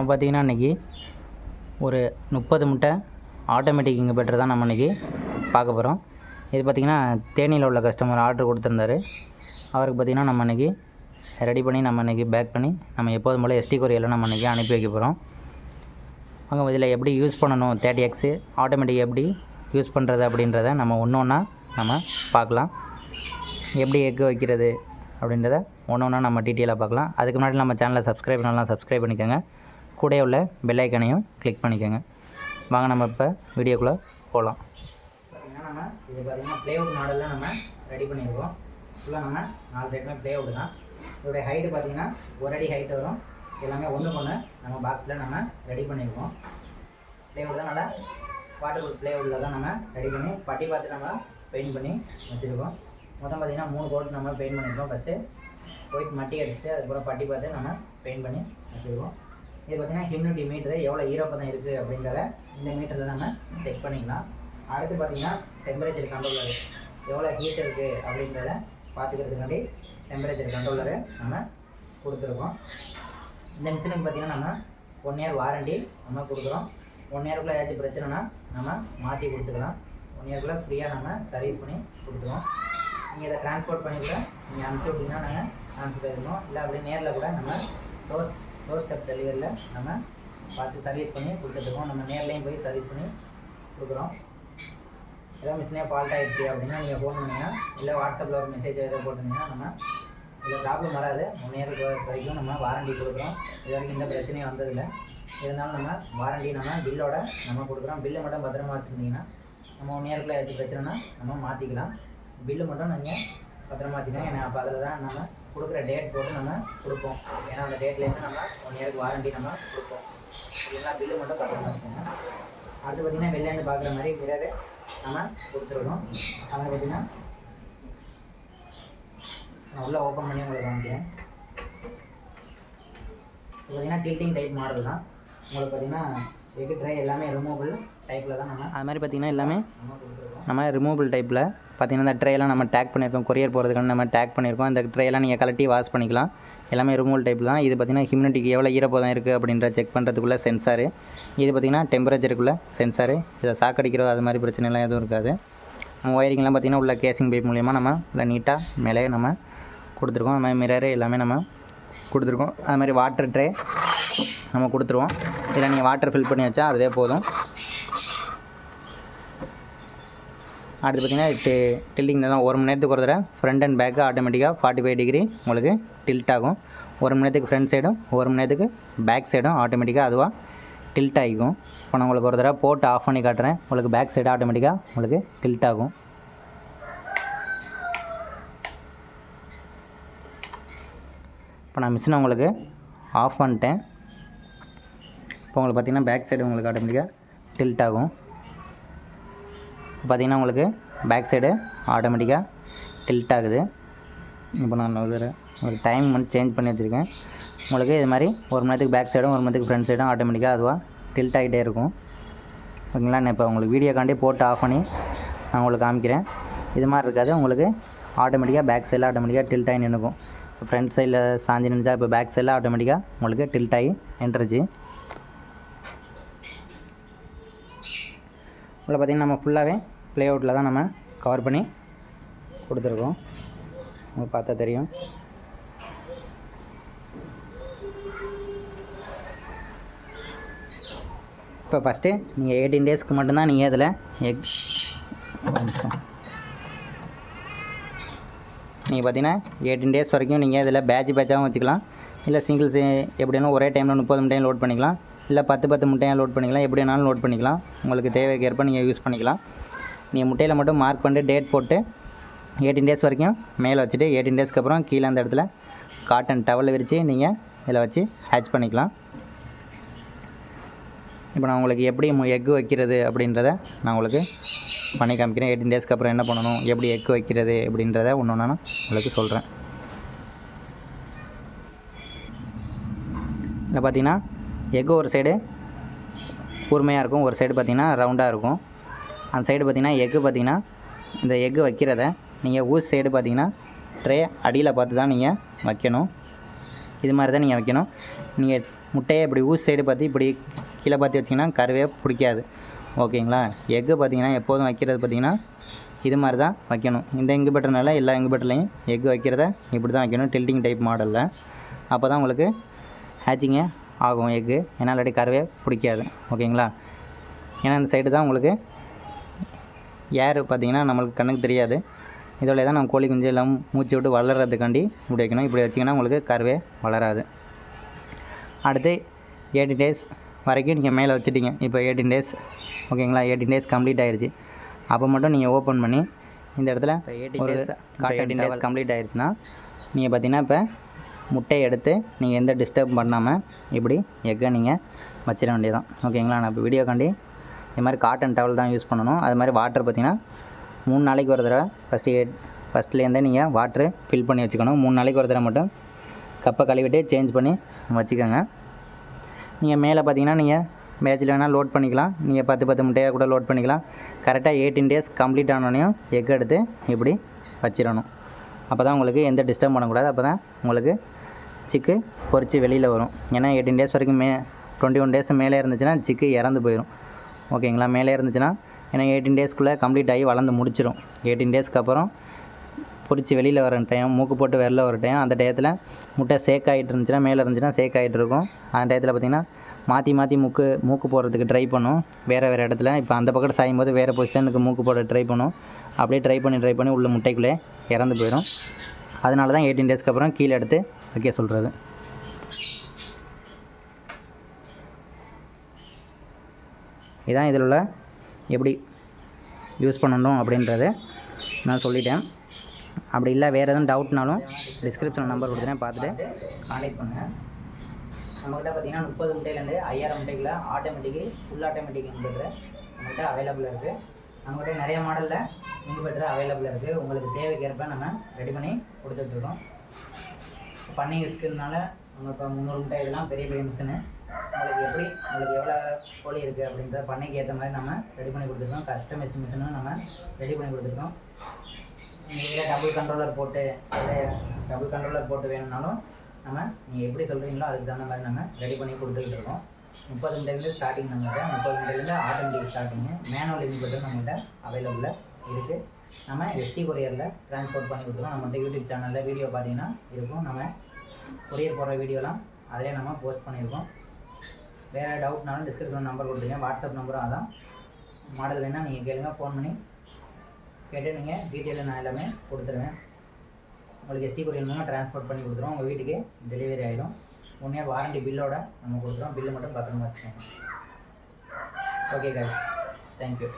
நம்ம பார்த்தீங்கன்னா இன்றைக்கி ஒரு முப்பது முட்டை ஆட்டோமேட்டிக் இங்கே தான் நம்ம இன்றைக்கி பார்க்க போகிறோம் இது பார்த்திங்கன்னா தேனியில் உள்ள கஸ்டமர் ஆர்டர் கொடுத்துருந்தாரு. அவருக்கு பார்த்திங்கன்னா நம்ம இன்றைக்கி ரெடி பண்ணி நம்ம இன்றைக்கி பேக் பண்ணி நம்ம எப்போதும் போல் எஸ்டி கொரியரில் நம்ம இன்றைக்கி அனுப்பி வைக்க போகிறோம் அங்கே இதில் எப்படி யூஸ் பண்ணணும் தேர்ட்டி எக்ஸு ஆட்டோமேட்டிக் எப்படி யூஸ் பண்ணுறது அப்படின்றத நம்ம ஒன்று ஒன்றா நம்ம பார்க்கலாம். எப்படி எக்கு வைக்கிறது அப்படின்றத ஒன்று ஒன்றா நம்ம டீட்டெயிலாக பார்க்கலாம். அதுக்கு முன்னாடி நம்ம சேனலை சப்ஸ்கிரைப் பண்ணலாம் சப்ஸ்கிரைப் பண்ணிக்கோங்க. கூட உள்ள பெல்லைக்கனையும் கிளிக் பண்ணிக்கோங்க. வாங்க நம்ம இப்போ வீடியோக்குள்ளே போகலாம் பார்த்தீங்கன்னா நம்ம இது பார்த்தீங்கன்னா ப்ளேவுட் மாடலில் நம்ம ரெடி பண்ணியிருக்கோம் ஃபுல்லாக நம்ம நாலு சைடுமே ப்ளேவுட் தான். இதோடைய ஹைட்டு பார்த்தீங்கன்னா ஒரு அடி ஹைட் வரும். எல்லாமே ஒன்று ஒன்று நம்ம பாக்ஸில் நம்ம ரெடி பண்ணியிருக்கோம் ப்ளேவுட் தான் நல்லா வாட்டர் ப்ளேவுட்டில் தான் நம்ம ரெடி பண்ணி பட்டி பார்த்து நம்ம பெயிண்ட் பண்ணி வச்சுருக்கோம். மொத்தம் பார்த்தீங்கன்னா மூணு கோட் நம்ம பெயிண்ட் பண்ணியிருக்கோம் ஃபஸ்ட்டு ஒயிட் மட்டி அடிச்சுட்டு அதுக்கப்புறம் பட்டி பார்த்து நம்ம பெயிண்ட் பண்ணி வச்சுருக்கோம். இது பார்த்தீங்கன்னா ஹியூமிடிட்டி மீட்டரு எவ்வளோ ஈரப்பதம் இருக்குது அப்படின்றத இந்த மீட்டரில் நம்ம செக் பண்ணிக்கலாம். அடுத்து பார்த்தீங்கன்னா டெம்பரேச்சர் கண்ட்ரோலரு எவ்வளோ ஹீட் இருக்குது அப்படின்றத பார்த்துக்கிறதுக்காண்டி டெம்பரேச்சர் கண்ட்ரோலரு நம்ம கொடுத்துருக்கோம். இந்த மிஷினுக்கு பார்த்தீங்கன்னா நம்ம ஒன் இயர் வாரண்டி நம்ம கொடுக்குறோம். ஒன் இயருக்குள்ளே ஏதாச்சும் பிரச்சனைனா நம்ம மாற்றி கொடுத்துக்கலாம். ஒன் இயர்க்குள்ளே ஃப்ரீயாக நம்ம சர்வீஸ் பண்ணி கொடுத்துருவோம். நீங்கள் இதை ட்ரான்ஸ்போர்ட் பண்ணி கூட நீங்கள் அனுப்பிச்சி விட்டிங்கன்னா நாங்கள் அனுப்பி போயிருக்கோம் இல்லை அப்படியே நேரில் கூட நம்ம டோர் டோர் ஸ்டெப் டெலிவரியில் நம்ம பார்த்து சர்வீஸ் பண்ணி கொடுத்துட்ருக்கோம் நம்ம நேர்லேயும் போய் சர்வீஸ் பண்ணி கொடுக்குறோம். ஏதோ மிஷினே ஃபால்ட் ஆகிடுச்சு அப்படின்னா நீங்கள் ஃபோன் பண்ணிங்கன்னா இல்லை வாட்ஸ்அப்பில் ஒரு மெசேஜ் ஏதோ போட்டிருந்தீங்கன்னா நம்ம இதில் ப்ராப்ளம் வராது. ஒன் இயருக்கு வரைக்கும் நம்ம வாரண்டி கொடுக்குறோம். இது வரைக்கும் எந்த பிரச்சனையும் வந்ததில்லை. இருந்தாலும் நம்ம வாரண்டி நம்ம பில்லோட நம்ம கொடுக்குறோம். பில்லு மட்டும் பத்திரமா வச்சுருந்தீங்கன்னா நம்ம ஒன் இயர்க்குள்ளே ஏதாச்சும் பிரச்சனைனா நம்ம மாற்றிக்கலாம் பில்லு மட்டும் நீங்கள் பத்திரமா வச்சுக்கோங்க. ஏன்னா அப்போ அதில் தான் நம்ம கொடுக்குற டேட் போட்டு நம்ம கொடுப்போம். ஏன்னா அந்த டேட்லேருந்து நம்ம ஒன் இயருக்கு வாரண்டி நம்ம கொடுப்போம். இல்லைன்னா பில்லு மட்டும் பார்த்துக்கலாம் வச்சுக்கோங்க. அடுத்து பார்த்திங்கன்னா வெளிலேருந்து பார்க்குற மாதிரி மிரரு நம்ம கொடுத்துருக்கோம் அதனால் பார்த்திங்கன்னா நான் உள்ளே ஓப்பன் பண்ணி உங்களுக்கு காமிக்கிறேன். இது பார்த்தீங்கன்னா டில்டிங் டைப் மாடல் தான். உங்களுக்கு பார்த்தீங்கன்னா எக்கு ட்ரை எல்லாமே ரிமூவபிள் டைப்பில் தான் நம்ம அது மாதிரி பார்த்தீங்கன்னா எல்லாமே நம்ம ரிமூவபிள் டைப்பில் பார்த்தீங்கன்னா இந்த ட்ரையெல்லாம் நம்ம டேக் பண்ணியிருக்கோம். கொரியர் போகிறதுக்கான நம்ம டேக் பண்ணியிருக்கோம். இந்த ட்ரையெல்லாம் நீங்கள் கலட்டி வாஷ் பண்ணிக்கலாம். எல்லாமே ரிமூவல் டைப் தான். இது பார்த்திங்கன்னா ஹியூமினிட்டிக்கு எவ்வளோ ஈரப்பதம் இருக்குது அப்படின்ற செக் பண்ணுறதுக்குள்ள சென்சாரு இது பார்த்திங்கன்னா டெம்பரேச்சருக்குள்ள சென்சாரு இதை சாக்கடிக்கிறதோ அது மாதிரி பிரச்சனைலாம் எதுவும் இருக்காது. நம்ம ஒயரிங்லாம் பார்த்திங்கன்னா உள்ள கேசிங் பைப் மூலியமாக நம்ம இல்லை நீட்டாக மேலே நம்ம கொடுத்துருக்கோம். அது மாதிரி மிரரு எல்லாமே நம்ம கொடுத்துருக்கோம். அது மாதிரி வாட்டர் ட்ரே நம்ம கொடுத்துருவோம். இதில் நீங்கள் வாட்டர் ஃபில் பண்ணி வச்சா அதுவே போதும். அடுத்து பார்த்தீங்கன்னா டி டில்டிங் தான் ஒரு மணி நேரத்துக்கு ஒரு தடவை ஃப்ரண்ட் அண்ட் பேக்கு ஆட்டோமேட்டிக்காக ஃபார்ட்டி ஃபைவ் டிகிரி உங்களுக்கு டில்ட் ஆகும். ஒரு மணி நேரத்துக்கு ஃப்ரண்ட் சைடும் ஒரு மணி நேரத்துக்கு பேக் சைடும் ஆட்டோமேட்டிக்காக அதுவாக டில்ட் ஆகிக்கும். இப்போ நான் உங்களுக்கு ஒரு தடவை போட்டு ஆஃப் பண்ணி காட்டுறேன். உங்களுக்கு பேக் சைடு ஆட்டோமேட்டிக்காக உங்களுக்கு டில்ட் ஆகும். இப்போ நான் மிஷினை உங்களுக்கு ஆஃப் பண்ணிட்டேன். இப்போ உங்களுக்கு பார்த்தீங்கன்னா பேக் சைடு உங்களுக்கு ஆட்டோமேட்டிக்காக டில்ட் ஆகும். இப்போ பார்த்திங்கன்னா உங்களுக்கு பேக் சைடு ஆட்டோமேட்டிக்காக டில்ட் ஆகுது. இப்போ நான் ஒரு ஒரு டைம் வந்து சேஞ்ச் பண்ணி வச்சுருக்கேன். உங்களுக்கு இது மாதிரி ஒரு மணி நேரத்துக்கு பேக் சைடும் ஒரு மணி நேரத்துக்கு ஃப்ரண்ட் சைடும் ஆட்டோமேட்டிக்காக அதுவாக டில்ட் ஆகிட்டே இருக்கும். ஓகேங்களா? நான் இப்போ உங்களுக்கு வீடியோக்காண்டி போட்டு ஆஃப் பண்ணி நான் உங்களுக்கு காமிக்கிறேன். இது மாதிரி இருக்காது. உங்களுக்கு ஆட்டோமேட்டிக்காக பேக் சைடில் ஆட்டோமேட்டிக்காக டில்ட் ஆகி நின்றுக்கும் ஃப்ரண்ட் சைடில் சாஞ்சி நினச்சா இப்போ பேக் சைடில் ஆட்டோமேட்டிக்காக உங்களுக்கு டில்ட் ஆகி நின்றுச்சு உள்ள பார்த்திங்கன்னா நம்ம ஃபுல்லாகவே ப்ளே அவுட்டில் தான் நம்ம கவர் பண்ணி கொடுத்துருக்கோம். உங்களுக்கு பார்த்தா தெரியும். இப்போ ஃபஸ்ட்டு நீங்கள் எயிட்டீன் டேஸ்க்கு மட்டும்தான் நீங்கள் இதில் எக் நீங்கள் பார்த்தீங்கன்னா எயிட்டின் டேஸ் வரைக்கும் நீங்கள் இதில் பேட்ச் பேட்சாகவும் வச்சுக்கலாம். இல்லை சிங்கிள்ஸ் எப்படினாலும் ஒரே டைமில் முப்பது முட்டையும் லோட் பண்ணிக்கலாம். இல்லை பத்து பத்து முட்டையாக லோட் பண்ணிக்கலாம். எப்படி வேணாலும் லோட் பண்ணிக்கலாம். உங்களுக்கு தேவைக்கு ஏற்ப நீங்கள் யூஸ் பண்ணிக்கலாம். நீங்கள் முட்டையில் மட்டும் மார்க் பண்ணிட்டு டேட் போட்டு எயிட்டின் டேஸ் வரைக்கும் மேலே வச்சுட்டு எயிட்டீன் டேஸ்க்கு அப்புறம் கீழே அந்த இடத்துல காட்டன் டவல் விரித்து நீங்கள் இதில் வச்சு ஹேட்ச் பண்ணிக்கலாம். இப்போ நான் உங்களுக்கு எப்படி எக்கு வைக்கிறது அப்படின்றத நான் உங்களுக்கு பண்ணி காமிக்கிறேன். எயிட்டின் டேஸ்க்கு அப்புறம் என்ன பண்ணணும்? எப்படி எக்கு வைக்கிறது? அப்படின்றத ஒன்று ஒன்றா நான் உங்களுக்கு சொல்கிறேன் இதில் பார்த்தீங்கன்னா எக்கு ஒரு சைடு கூர்மையாக இருக்கும். ஒரு சைடு பார்த்திங்கன்னா ரவுண்டாக இருக்கும். அந்த சைடு பார்த்திங்கன்னா எக்கு பார்த்திங்கன்னா இந்த எக்கு வைக்கிறத நீங்கள் ஊசி சைடு பார்த்திங்கன்னா ட்ரே அடியில் பார்த்து தான் நீங்கள் வைக்கணும். இது மாதிரி தான் நீங்கள் வைக்கணும். நீங்கள் முட்டையை இப்படி ஊசி சைடு பார்த்து இப்படி கீழே பார்த்து வச்சிங்கன்னா கருவே பிடிக்காது. ஓகேங்களா? எக்கு பார்த்தீங்கன்னா எப்போதும் வைக்கிறது பார்த்தீங்கன்னா இது மாதிரி தான் வைக்கணும். இந்த இங்குபெட்டர்னால எல்லா இங்குபெட்டர்லையும் எக் வைக்கிறத இப்படி தான் வைக்கணும் டில்டிங் டைப் மாடலில் அப்போ தான் உங்களுக்கு ஹேச்சிங்கே ஆகும் எக்கு. ஏன்னா இல்லாட்டி கருவே பிடிக்காது. ஓகேங்களா? ஏன்னா இந்த சைடு தான் உங்களுக்கு ஏர் பார்த்தீங்கன்னா நம்மளுக்கு கண்ணுக்கு தெரியாது. இதோட தான் நம்ம கோழி குஞ்சு எல்லாம் மூச்சு விட்டு வளர்கிறதுக்காண்டி இப்படி வைக்கணும். இப்படி வச்சிங்கன்னா உங்களுக்கு கருவே வளராது. அடுத்து எயிட்டி டேஸ் வரைக்கும் நீங்கள் மேலே வச்சுட்டீங்க. இப்போ எயிட்டீன் டேஸ் ஓகேங்களா? எயிட்டீன் டேஸ் கம்ப்ளீட் ஆயிருச்சு. அப்போ மட்டும் நீங்கள் ஓப்பன் பண்ணி இந்த இடத்துல ஒரு எயிட்டீன் டேஸ் கம்ப்ளீட் ஆயிருச்சுன்னா நீங்கள் பார்த்தீங்கன்னா இப்போ முட்டையை எடுத்து நீங்கள் எந்த டிஸ்டர்ப் பண்ணாமல் இப்படி எக்கை நீங்கள் வச்சிட வேண்டியதான் ஓகேங்களா? நான் இப்போ வீடியோக்காண்டி இது மாதிரி காட்டன் டவல் தான் யூஸ் பண்ணணும். அது மாதிரி வாட்டர் பார்த்தீங்கன்னா மூணு நாளைக்கு ஒரு தடவை ஃபஸ்ட்டு எட் ஃபஸ்ட்லேருந்தே நீங்கள் வாட்ரு ஃபில் பண்ணி வச்சுக்கணும். மூணு நாளைக்கு ஒரு தடவை மட்டும். கப்பை கழுவிட்டு சேஞ்ச் பண்ணி வச்சுக்கோங்க. நீங்கள் மேலே பார்த்தீங்கன்னா நீங்கள் மேட்ச்சில் வேணால் லோட் பண்ணிக்கலாம். நீங்கள் பத்து பத்து முட்டையாக கூட லோட் பண்ணிக்கலாம். கரெக்டாக எயிட்டீன் டேஸ் கம்ப்ளீட் ஆனோடனையும் எக் எடுத்து இப்படி வச்சிடணும். அப்போ தான் உங்களுக்கு எந்த டிஸ்டர்ப் பண்ணக்கூடாது. அப்போ தான் உங்களுக்கு சிக்கு பொரித்து வெளியில் வரும். ஏன்னா எயிட்டீன் டேஸ் வரைக்கும் மே டுவெண்ட்டி ஒன் டேஸ் மேலே இருந்துச்சுன்னா சிக்கு இறந்து போயிடும் ஓகேங்களா மேலே இருந்துச்சுன்னா ஏன்னா எயிட்டீன் டேஸ்க்குள்ளே கம்ப்ளீட் ஆகி வளர்ந்து முடிச்சிடும் எயிட்டீன் டேஸ்க்கு அப்புறம் பொறிச்சு வெளியில் வர டைம் மூக்கு போட்டு வெளில வர டைம் அந்த டயத்தில் முட்டை சேக் ஆகிட்டு இருந்துச்சுன்னா மேலே இருந்துச்சுன்னா சேக் ஆகிட்டு இருக்கும். அந்த டயத்தில் பார்த்திங்கன்னா மாற்றி மாற்றி மூக்கு மூக்கு போடுறதுக்கு ட்ரை பண்ணும். வேறு வேறு இடத்துல இப்போ அந்த பக்கம் சாயும் போது வேறு பொசிஷனுக்கு மூக்கு போட ட்ரை பண்ணும். அப்படியே ட்ரை பண்ணி ட்ரை பண்ணி உள்ள முட்டைக்குள்ளே இறந்து போயிடும் அதனால தான் எயிட்டீன் டேஸ்க்கு அப்புறம் கீழே எடுத்து வைக்க சொல்கிறது இதான் இதில் உள்ள எப்படி யூஸ் பண்ணணும் அப்படின்றத நான் சொல்லிட்டேன். அப்படி இல்லை வேறு எதுவும் டவுட்னாலும் டிஸ்கிரிப்ஷனில் நம்பர் கொடுத்துட்டேன். பார்த்துட்டு கான்டாக்ட் பண்ணுங்கள் நம்மக்கிட்ட பார்த்தீங்கன்னா முப்பது முட்டையிலேருந்து ஐயாயிரம் முட்டைக்குள்ள ஆட்டோமேட்டிக்கு ஃபுல் ஆட்டோமேட்டிக் இன்வெர்டர் நம்மகிட்ட அவைலபிளாக இருக்குது நம்மகிட்ட நிறைய மாடலில் இன்வெர்டர் அவைலபிள் இருக்குது உங்களுக்கு தேவைக்கேற்ப நம்ம ரெடி பண்ணி கொடுத்துட்ருக்கோம். பண்ணை யூஸ்க்குனால நம்ம இப்போ முந்நூறு முட்டை இதெல்லாம் பெரிய பெரிய மிஷினு உங்களுக்கு எப்படி உங்களுக்கு எவ்வளோ கோழி இருக்குது அப்படின்ற பண்ணைக்கு ஏற்ற மாதிரி நம்ம ரெடி பண்ணி கொடுத்துருக்கோம். கஸ்டமைஸ் மிஷினும் நம்ம ரெடி பண்ணி கொடுத்துருக்கோம். நீங்கள் டபுள் கண்ட்ரோலர் போட்டு இல்லை டபுள் கண்ட்ரோலர் போட்டு வேணும்னாலும் நம்ம நீங்கள் எப்படி சொல்கிறீங்களோ அதுக்கு தகுந்த மாதிரி நம்ம ரெடி பண்ணி கொடுத்துக்கிட்டு இருக்கோம். முப்பது மீட்டர்லேருந்து ஸ்டார்டிங் நம்மகிட்ட முப்பது மீட்டர்லேருந்து ஆட்டோமேட்டிக் ஸ்டார்டிங்கு மேனுவல் இன்வெர்டர் நம்மகிட்ட அவைலபிளில் இருக்குது நம்ம எஸ்டி கொரியரில் ட்ரான்ஸ்போர்ட் பண்ணி கொடுத்துருவோம் நம்மகிட்ட யூடியூப் சேனலில் வீடியோ பார்த்தீங்கன்னா இருக்கும். நம்ம கொரியர் போடுற வீடியோலாம் அதிலே நம்ம போஸ்ட் பண்ணியிருக்கோம். வேறு டவுட்னாலும் டிஸ்கிரிப்ஷன் நம்பர் கொடுத்துருங்க. வாட்ஸ்அப் நம்பரும் அதான். மாடல் வேணால் நீங்கள் கேளுங்க. ஃபோன் பண்ணி கேட்டு நீங்கள் டீட்டெயிலில் நான் எல்லாமே கொடுத்துருவேன். உங்களுக்கு எஸ்டி கொரியர் மூலமாக ட்ரான்ஸ்போர்ட் பண்ணி கொடுத்துருவோம். உங்கள் வீட்டுக்கு டெலிவரி ஆகிடும் உடனே வாரண்டி பில்லோட நம்ம கொடுத்துருவோம். பில்லு மட்டும் பத்திரமா வச்சுக்கோங்க. Okay guys thank you